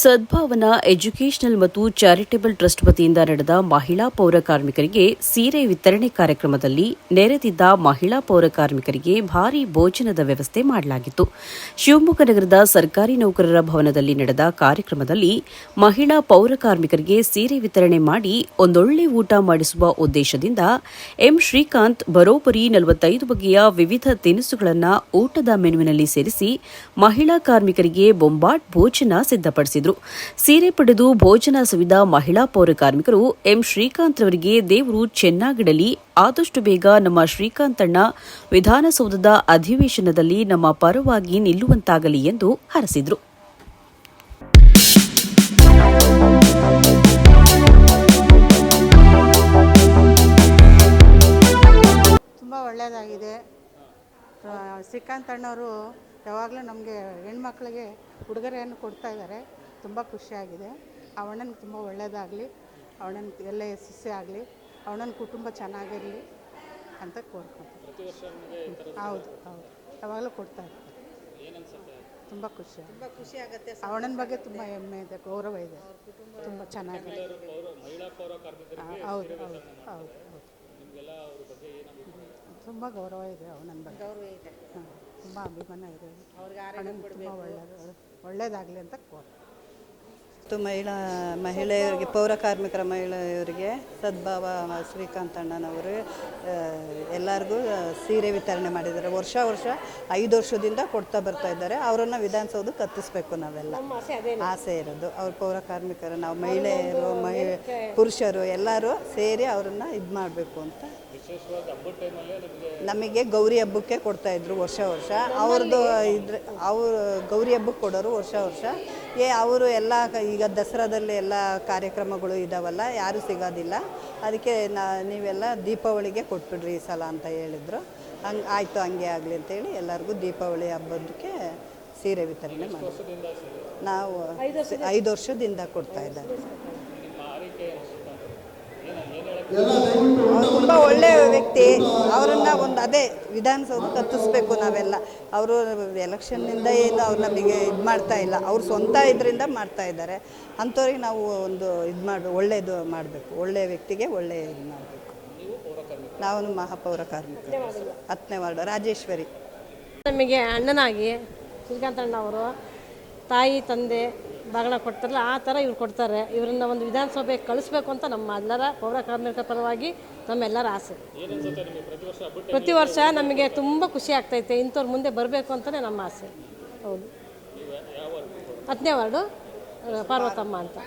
Sadbhavana educational ಮತ್ತು charitable trust ವತಿಯಿಂದ ನಡೆದ ಮಹಿಳಾ ಪೌರ ಕಾರ್ಮಿಕರಿಗೆ ಸೀರೆ ವಿತರಣೆ ಕಾರ್ಯಕ್ರಮದಲ್ಲಿ ನೆರೆದಿದ್ದ ಮಹಿಳಾ ಪೌರ ಕಾರ್ಮಿಕರಿಗೆ ಭಾರೀ ಭೋಜನದ ವ್ಯವಸ್ಥೆ ಮಾಡಲಾಗಿತ್ತು. ಶಿವಮೊಗ್ಗ ನಗರದ ಸರ್ಕಾರಿ ನೌಕರರ ಭವನದಲ್ಲಿ ನಡೆದ ಕಾರ್ಯಕ್ರಮದಲ್ಲಿ ಮಹಿಳಾ ಪೌರ ಕಾರ್ಮಿಕರಿಗೆ ಸೀರೆ ವಿತರಣೆ ಮಾಡಿ ಒಂದೊಳ್ಳೆ ಊಟ ಮಾಡಿಸುವ ಉದ್ದೇಶದಿಂದ ಎಂ ಶ್ರೀಕಾಂತ್ ಬರೋಬ್ಬರಿ ನಲವತ್ತೈದು ಬಗೆಯ ವಿವಿಧ ತಿನಿಸುಗಳನ್ನು ಊಟದ ಮೆನುವಿನಲ್ಲಿ ಸೇರಿಸಿ ಮಹಿಳಾ ಕಾರ್ಮಿಕರಿಗೆ ಬೊಂಬಾಟ್ ಭೋಜನ ಸಿದ್ಧಪಡಿಸಿದರು. ಸೀರೆ ಪಡೆದು ಭೋಜನ ಸವಿದ ಮಹಿಳಾ ಪೌರ ಕಾರ್ಮಿಕರು ಎಂ ಶ್ರೀಕಾಂತ್ ಅವರಿಗೆ ದೇವರು ಚೆನ್ನಾಗಿಡಲಿ, ಆದಷ್ಟು ಬೇಗ ನಮ್ಮ ಶ್ರೀಕಾಂತಣ್ಣ ವಿಧಾನಸೌಧದ ಅಧಿವೇಶನದಲ್ಲಿ ನಮ್ಮ ಪರವಾಗಿ ನಿಲ್ಲುವಂತಾಗಲಿ ಎಂದು ಹರಸಿದರು. ತುಂಬ ಒಳ್ಳೆಯದಾಗಿದೆ ಶ್ರೀಕಾಂತ್ ಅಣ್ಣವರು ಯಾವಾಗಲೂ ನಮಗೆ ಹೆಣ್ಮಕ್ಳಿಗೆ ಉಡುಗೊರೆಯನ್ನು ಕೊಡ್ತಾ ಇದ್ದಾರೆ. ತುಂಬ ಖುಷಿಯಾಗಿದೆ. ಅವಣ್ಣನ ತುಂಬ ಒಳ್ಳೆಯದಾಗಲಿ ಅವಣ್ಣನ ಎಲ್ಲ ಯಶಸ್ಸೇ ಆಗಲಿ. ಅವಣ್ಣನ ಕುಟುಂಬ ಚೆನ್ನಾಗಿರಲಿ ಅಂತ ಕೋರ್ಕೊತೀನಿ ಹೌದು ಹೌದು. ಯಾವಾಗಲೂ ಕೊಡ್ತಾ ಇರ್ತಾರೆ. ತುಂಬ ಖುಷಿ ತುಂಬ ಖುಷಿ ಆಗುತ್ತೆ ಅವಣ್ಣನ ಬಗ್ಗೆ ತುಂಬ ಹೆಮ್ಮೆ ಇದೆ ಗೌರವ ಇದೆ. ತುಂಬ ಚೆನ್ನಾಗಿದೆ. ಹೌದು ಹೌದು ಹೌದು ಹೌದು. ತುಂಬ ಗೌರವ ಇದೆ ಅವನ ಬಗ್ಗೆ. ಗೌರವ ಇದೆ. ತುಂಬ ಅಭಿಮಾನ ಇದೆ. ಅವ್ರಿಗೆ ತುಂಬ ಒಳ್ಳೆಯದು ಒಳ್ಳೆಯದಾಗಲಿ ಅಂತ ಕೋರ್ ಮತ್ತು ಮಹಿಳಾ ಮಹಿಳೆಯರಿಗೆ ಪೌರ ಕಾರ್ಮಿಕರ ಮಹಿಳೆಯರಿಗೆ ಸದ್ಭಾವ ಶ್ರೀಕಾಂತ್ ಅಣ್ಣನವರು ಎಲ್ಲರಿಗೂ ಸೀರೆ ವಿತರಣೆ ಮಾಡಿದ್ದಾರೆ. ವರ್ಷ ವರ್ಷ ಐದು ವರ್ಷದಿಂದ ಕೊಡ್ತಾ ಬರ್ತಾ ಇದ್ದಾರೆ. ಅವರನ್ನು ವಿಧಾನಸೌಧಕ್ಕೆ ಕತ್ತಿಸ್ಬೇಕು ನಾವೆಲ್ಲ. ಆಸೆ ಇರೋದು. ಅವ್ರ ಪೌರ ಕಾರ್ಮಿಕರು ನಾವು ಮಹಿಳೆಯರು ಮಹಿ ಪುರುಷರು ಎಲ್ಲರೂ ಸೇರಿ ಅವರನ್ನು ಇದು ಮಾಡಬೇಕು ಅಂತ ನಮಗೆ ಗೌರಿ ಹಬ್ಬಕ್ಕೆ ಕೊಡ್ತಾ ಇದ್ರು ವರ್ಷ ವರ್ಷ. ಅವ್ರದ್ದು ಇದ್ರ ಅವರು ಗೌರಿ ಹಬ್ಬಕ್ಕೆ ಕೊಡೋರು ವರ್ಷ ವರ್ಷ. ಏ ಅವರು ಎಲ್ಲ ಈಗ ದಸರಾದಲ್ಲಿ ಎಲ್ಲ ಕಾರ್ಯಕ್ರಮಗಳು ಇದಾವಲ್ಲ ಯಾರೂ ಸಿಗೋದಿಲ್ಲ. ಅದಕ್ಕೆ ನಾ ನೀವೆಲ್ಲ ದೀಪಾವಳಿಗೆ ಕೊಟ್ಬಿಡ್ರಿ ಈ ಸಲ ಅಂತ ಹೇಳಿದರು. ಹಂಗೆ ಆಯಿತು ಹಂಗೆ ಆಗಲಿ ಅಂತೇಳಿ ಎಲ್ಲರಿಗೂ ದೀಪಾವಳಿ ಹಬ್ಬದಕ್ಕೆ ಸೀರೆ ವಿತರಣೆ ಮಾಡಿ. ನಾವು ಐದು ವರ್ಷದಿಂದ. ಕೊಡ್ತಾ ಇದ್ದಾರೆ. ತುಂಬ ಒಳ್ಳೆಯ ವ್ಯಕ್ತಿ. ಅವರನ್ನ ಒಂದು ಅದೇ ವಿಧಾನಸೌಧ ಕತ್ತಿಸ್ಬೇಕು ನಾವೆಲ್ಲ. ಅವರು ಎಲೆಕ್ಷನ್ನಿಂದ ಏನು ಅವ್ರು ನಮಗೆ ಇದು ಮಾಡ್ತಾ ಇಲ್ಲ. ಅವ್ರು ಸ್ವಂತ ಇದರಿಂದ ಮಾಡ್ತಾ ಇದ್ದಾರೆ. ಅಂಥವ್ರಿಗೆ ನಾವು ಒಂದು ಇದು ಮಾಡಿ ಒಳ್ಳೆಯದು ಮಾಡಬೇಕು. ಒಳ್ಳೆಯ ವ್ಯಕ್ತಿಗೆ ಒಳ್ಳೆಯ ಇದು ಮಾಡಬೇಕು. ನಾವು ಮಹಾಪೌರ ಕಾರ್ಮಿಕ ಹತ್ತನೇ ವಾರ್ಡ್ ರಾಜೇಶ್ವರಿ. ನಮಗೆ ಅಣ್ಣನಾಗಿ ಶ್ರೀಕಾಂತ್ ಅಣ್ಣ ಅವರು ತಾಯಿ ತಂದೆ ಬಾಗಣ ಕೊಡ್ತಾರಲ್ಲ, ಆ ಥರ ಇವ್ರು ಕೊಡ್ತಾರೆ. ಇವರನ್ನ ಒಂದು ವಿಧಾನಸಭೆಗೆ ಕಳಿಸ್ಬೇಕು ಅಂತ ನಮ್ಮ ಎಲ್ಲರ ಪೌರ ಕಾರ್ಮಿಕರ ಪರವಾಗಿ ನಮ್ಮೆಲ್ಲರ ಆಸೆ. ಪ್ರತಿ ವರ್ಷ ನಮಗೆ ತುಂಬ ಖುಷಿ ಆಗ್ತೈತೆ, ಇಂಥವ್ರು ಮುಂದೆ ಬರಬೇಕು ಅಂತಲೇ ನಮ್ಮ ಆಸೆ. ಹೌದು. ಹತ್ತನೇ ವಾರ್ಡು, ಪಾರ್ವತಮ್ಮ ಅಂತ.